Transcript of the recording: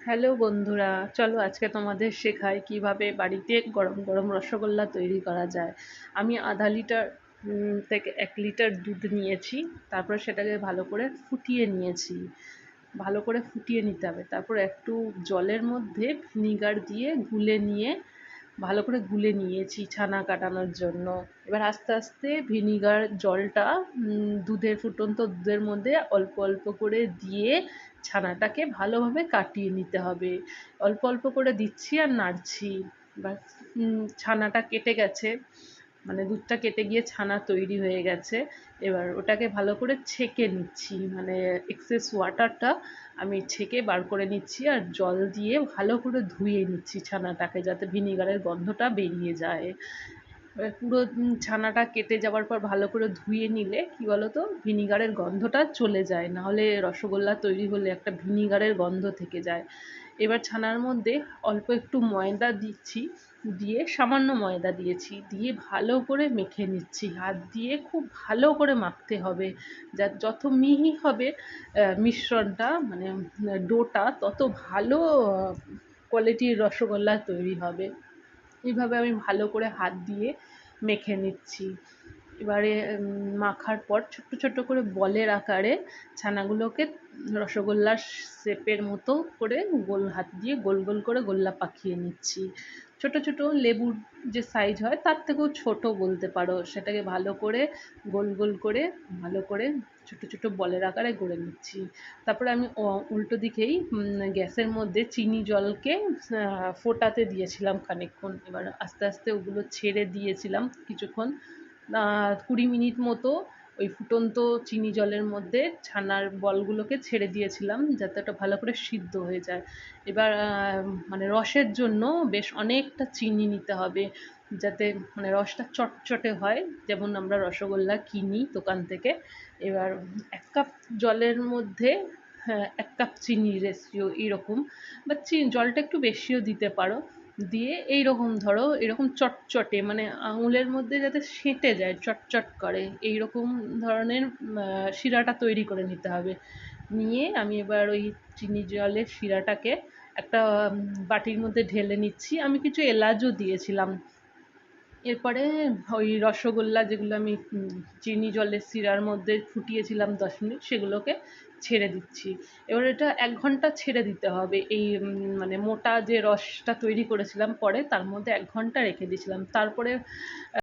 Hello বন্ধুরা, চলো আজকে তোমাদের শেখাই কীভাবে বাড়িতে গরম গরম রসগোল্লা তৈরি করা যায়। আমি আধা লিটার থেকে এক লিটার দুধ নিয়েছি, তারপর সেটাকে ভালো করে ফুটিয়ে নিয়েছি। ভালো করে ফুটিয়ে নিতে হবে, তারপর একটু জলের মধ্যে ভিনিগার দিয়ে গুলে নিয়ে ভালো করে গুলে নিয়েছি ছানা কাটানোর জন্য। এবার আস্তে আস্তে ভিনিগার জলটা দুধের ফুটন্ত দুধের মধ্যে অল্প অল্প করে দিয়ে ছানাটাকে ভালোভাবে কাটিয়ে নিতে হবে। অল্প অল্প করে দিচ্ছি আর নাড়ছি। ব্যাস ছানাটা কেটে গেছে। মানে দুধটা কেটে গিয়ে ছানা তৈরি হয়ে গেছে। এবার ওটাকে ভালো করে ছেঁকে নিচ্ছি। মানে এক্সেস ওয়াটারটা আমি ছেঁকে বার করে নিচ্ছি আর জল দিয়ে ভালো করে ধুয়ে নিচ্ছি ছানাটাকে যাতে ভিনিগারের গন্ধটা বেরিয়ে যায়। পুরো ছানাটা কেটে যাওয়ার পর ভালো করে ধুয়ে নিলে কি বলতো? ভিনিগারের গন্ধটা চলে যায়। নাহলে রসগোল্লা তৈরি হলে একটা ভিনিগারের গন্ধ থেকে যায়। এবার ছানার মধ্যে অল্প একটু ময়দা দিচ্ছি, দিয়ে সামান্য ময়দা দিয়েছি, দিয়ে ভালো করে মেখে নিচ্ছি। হাত দিয়ে খুব ভালো করে মাখতে হবে। যা, যত মিহি হবে মিশ্রণটা মানে ডোটা, তত ভালো কোয়ালিটির রসগোল্লা তৈরি হবে। এইভাবে আমি ভালো করে হাত দিয়ে মেখে নিচ্ছি। এবারে মাখার পর ছোট্ট ছোট্ট করে বলের আকারে ছানাগুলোকে রসগোল্লার শেপের মতো করে গোল হাত দিয়ে গোল গোল করে গোল্লা পাকিয়ে নিচ্ছি। ছোট ছোট লেবুর যে সাইজ হয়, তার থেকেও ছোট বলতে পারো। সেটাকে ভালো করে গোল গোল করে, ভালো করে ছোট ছোট বলের আকারে গড়ে নিচ্ছি। তারপরে আমি উল্টো দিকেই গ্যাসের মধ্যে চিনি জলকে ফোটাতে দিয়েছিলাম খানিকক্ষণ। এবার আস্তে আস্তে ওগুলো ছেড়ে দিয়েছিলাম কিছুক্ষণ। কুড়ি মিনিট মতো ওই ফুটন্ত চিনি জলের মধ্যে ছানার বলগুলোকে ছেড়ে দিয়েছিলাম যাতে ওটা ভালো করে সিদ্ধ হয়ে যায়। এবার মানে রসের জন্য বেশ অনেকটা চিনি নিতে হবে যাতে মানে রসটা চটচটে হয়। যেমন আমরা রসগোল্লা কিনি দোকান থেকে, এবার এক কাপ জলের মধ্যে হ্যাঁ এক কাপ চিনি রেশিও এইরকম। বা চিনি জলটা একটু বেশিও দিতে পারো। দিয়ে এই রকম ধরো এরকম চটচটে মানে আঙুলের মধ্যে যাতে সেঁটে যায়, চটচট করে, এইরকম ধরনের শিরাটা তৈরি করে নিতে হবে। নিয়ে আমি এবার ওই চিনি জলের শিরাটাকে একটা বাটির মধ্যে ঢেলে নিচ্ছি। আমি কিছু এলাচও দিয়েছিলাম। এরপরে ওই রসগোল্লা যেগুলো আমি চিনি জলের শিরার মধ্যে ফুটিয়েছিলাম দশ মিনিট, সেগুলোকে ছেড়ে দিচ্ছি। এবার এটা এক ঘণ্টা ছেড়ে দিতে হবে। এই মানে মোটা যে রসটা তৈরি করেছিলাম পরে, তার মধ্যে এক ঘণ্টা রেখে দিয়েছিলাম। তারপরে